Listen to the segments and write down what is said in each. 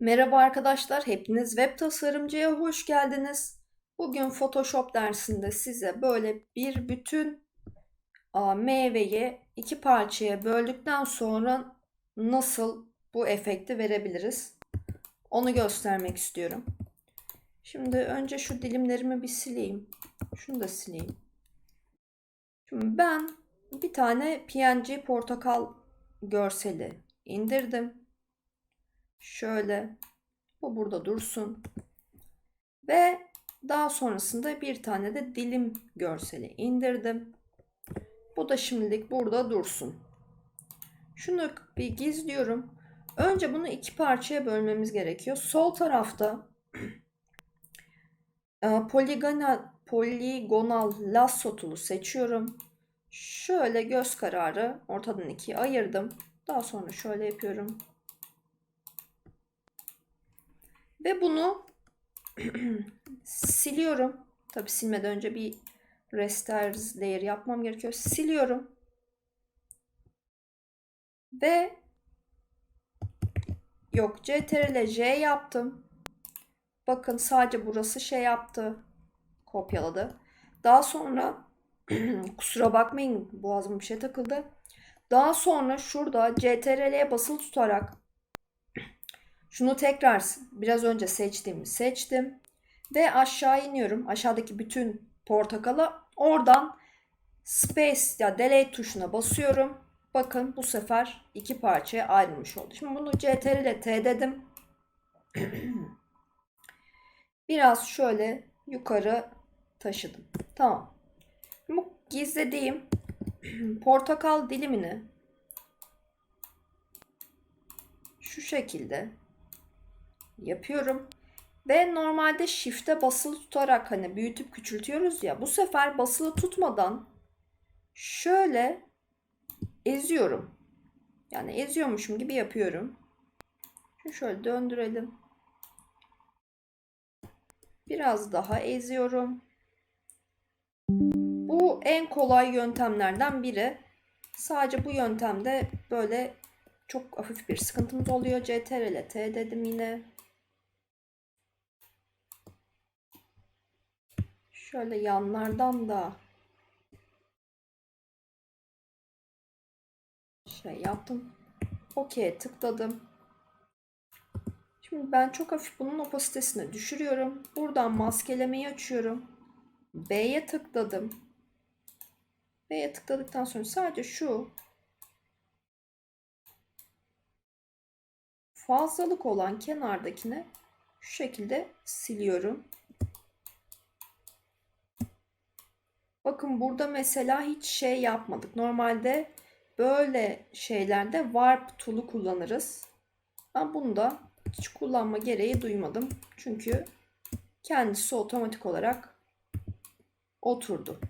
Merhaba arkadaşlar, hepiniz web tasarımcıya hoş geldiniz. Bugün Photoshop dersinde size böyle bir bütün a, meyveyi iki parçaya böldükten sonra nasıl bu efekti verebiliriz? Onu göstermek istiyorum. Şimdi önce şu dilimlerimi bir sileyim. Şunu da sileyim. Şimdi ben bir tane PNG portakal görseli indirdim. Şöyle bu burada dursun. Ve daha sonrasında bir tane de dilim görseli indirdim. Bu da şimdilik burada dursun. Şunu bir gizliyorum. Önce bunu iki parçaya bölmemiz gerekiyor. Sol tarafta e, poligonal, poligonal lasso seçiyorum. Şöyle göz kararı ortadan ikiye ayırdım. Daha sonra şöyle yapıyorum. Ve bunu siliyorum. Tabi silmeden önce bir resters layer yapmam gerekiyor. Siliyorum. Ve yok CTRL J yaptım. Bakın sadece burası şey yaptı. Kopyaladı. Daha sonra kusura bakmayın boğazıma bir şey takıldı. Daha sonra şurada CTRL'ye basılı tutarak şunu tekrar biraz önce seçtiğimi seçtim. Ve aşağı iniyorum. Aşağıdaki bütün portakala oradan space ya delete tuşuna basıyorum. Bakın bu sefer iki parçaya ayrılmış oldu. Şimdi bunu CTRL ile T dedim. Biraz şöyle yukarı taşıdım. Tamam. Bu gizlediğim portakal dilimini şu şekilde yapıyorum. Ve normalde shift'e basılı tutarak hani büyütüp küçültüyoruz ya. Bu sefer basılı tutmadan şöyle eziyorum. Yani eziyormuşum gibi yapıyorum. Şimdi şöyle döndürelim. Biraz daha eziyorum. Bu en kolay yöntemlerden biri. Sadece bu yöntemde böyle çok hafif bir sıkıntımız oluyor. CTRL T dedim yine. Şöyle yanlardan da şey yaptım. OK tıkladım. Şimdi ben çok hafif bunun opasitesini düşürüyorum. Buradan maskelemeyi açıyorum. B'ye tıkladım. B'ye tıkladıktan sonra sadece şu fazlalık olan kenardakini şu şekilde siliyorum. Bakın burada mesela hiç şey yapmadık. Normalde böyle şeylerde warp tool'u kullanırız. Ben bunu da hiç kullanma gereği duymadım. Çünkü kendisi otomatik olarak oturdu.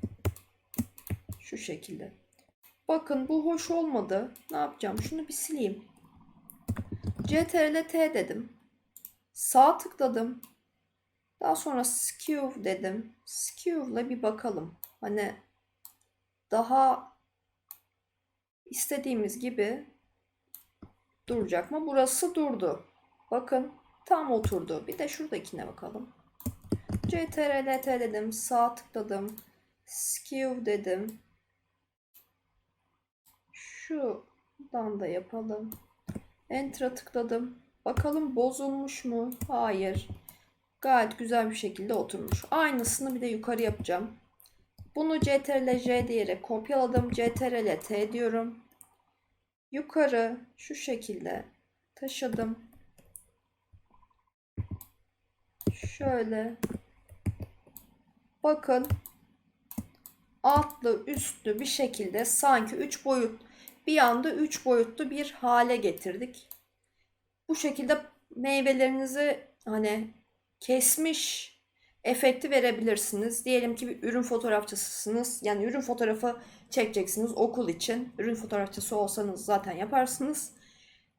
Şu şekilde. Bakın bu hoş olmadı. Ne yapacağım? Şunu bir sileyim. CTRL T dedim. Sağ tıkladım. Daha sonra skew dedim. Skew'la bir bakalım. Hani daha istediğimiz gibi duracak mı? Burası durdu. Bakın tam oturdu. Bir de şuradakine bakalım. CTRL T dedim. Sağ tıkladım. Skew dedim. Şuradan da yapalım. Enter'a tıkladım. Bakalım bozulmuş mu? Hayır. Gayet güzel bir şekilde oturmuş. Aynısını bir de yukarı yapacağım. Bunu CTRL J diyerek kopyaladım. CTRL T diyorum. Yukarı şu şekilde taşıdım. Şöyle. Bakın. Altlı üstlü bir şekilde sanki 3 boyut bir anda 3 boyutlu bir hale getirdik. Bu şekilde meyvelerinizi hani kesmiş efekti verebilirsiniz. Diyelim ki bir ürün fotoğrafçısısınız. Yani ürün fotoğrafı çekeceksiniz okul için. Ürün fotoğrafçısı olsanız zaten yaparsınız.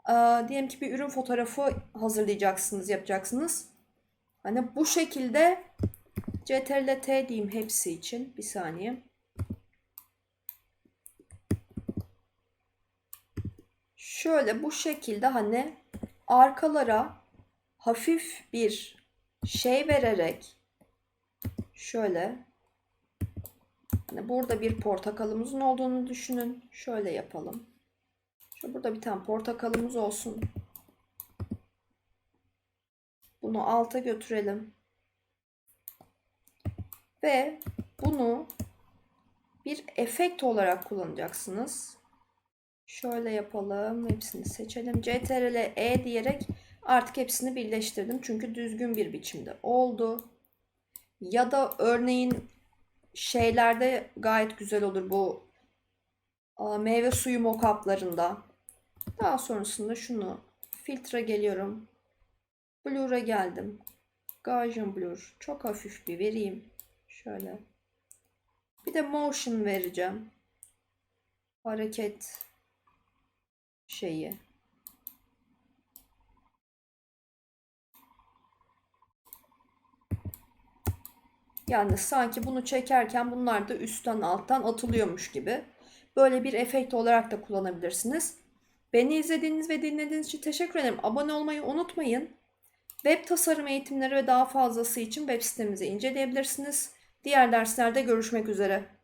Ee, diyelim ki bir ürün fotoğrafı hazırlayacaksınız, yapacaksınız. Hani bu şekilde CTRL T diyeyim hepsi için. Bir saniye. Şöyle bu şekilde hani arkalara hafif bir şey vererek şöyle hani burada bir portakalımızın olduğunu düşünün. Şöyle yapalım. Şöyle burada bir tane portakalımız olsun. Bunu alta götürelim. Ve bunu bir efekt olarak kullanacaksınız. Şöyle yapalım. Hepsini seçelim. CTRL E diyerek artık hepsini birleştirdim. Çünkü düzgün bir biçimde oldu. Ya da örneğin şeylerde gayet güzel olur bu aa, meyve suyu mokaplarında. Daha sonrasında şunu filtre geliyorum. Blur'a geldim. Gaussian Blur. Çok hafif bir vereyim. Şöyle. Bir de motion vereceğim. Hareket şeyi. Yani sanki bunu çekerken bunlar da üstten alttan atılıyormuş gibi. Böyle bir efekt olarak da kullanabilirsiniz. Beni izlediğiniz ve dinlediğiniz için teşekkür ederim. Abone olmayı unutmayın. Web tasarım eğitimleri ve daha fazlası için web sitemizi inceleyebilirsiniz. Diğer derslerde görüşmek üzere.